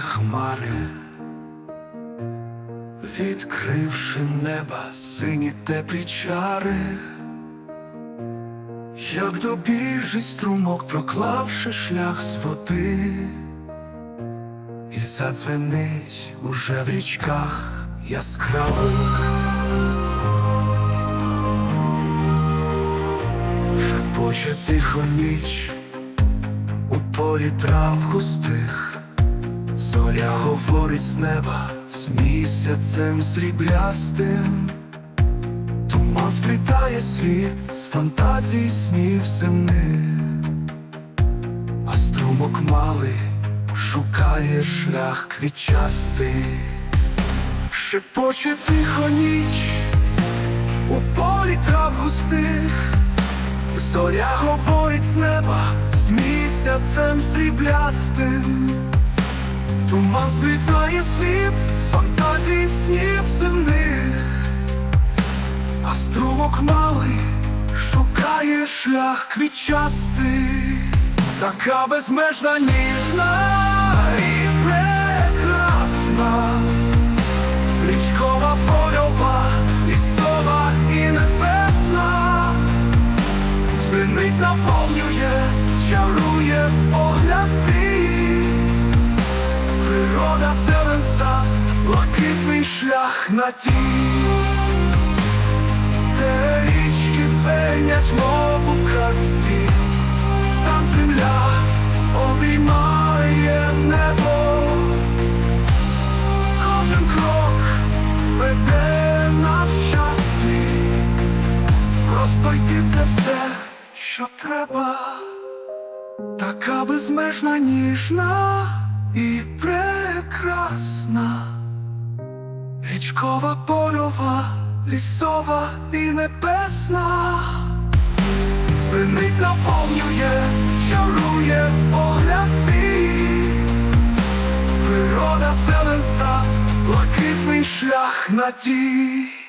хмари, відкривши неба сині теплі чари, як добіжить струмок, проклавши шлях з води, і задзвенить уже в річках яскравих. Шепоче тихо ніч у полі трав густих, зоря говорить з неба з місяцем сріблястим, туман сплітає світ з фантазій снів земних, а струмок малий шукає шлях квітчастий, шепоче тихо ніч у полі трав густих. Зоря говорить з неба з місяцем сріблястим, туман злітає світ з фантазій снів земних, а струмок малий шукає шлях квітчастий, така безмежна ніжна і прекрасна, річкова польова, лісова і небесна. Звенить наповнює, чарує погляд тій Де річки дзвенять, мов у казці. Там земля обіймає небо. Кожен крок веде нас в щасті. Просто йти це все, що треба, така безмежна, ніжна і прекрасна, річкова польова, лісова і небесна, звенить наповнює, чарує погляд природа зелен сад, блакитний шлях на тій.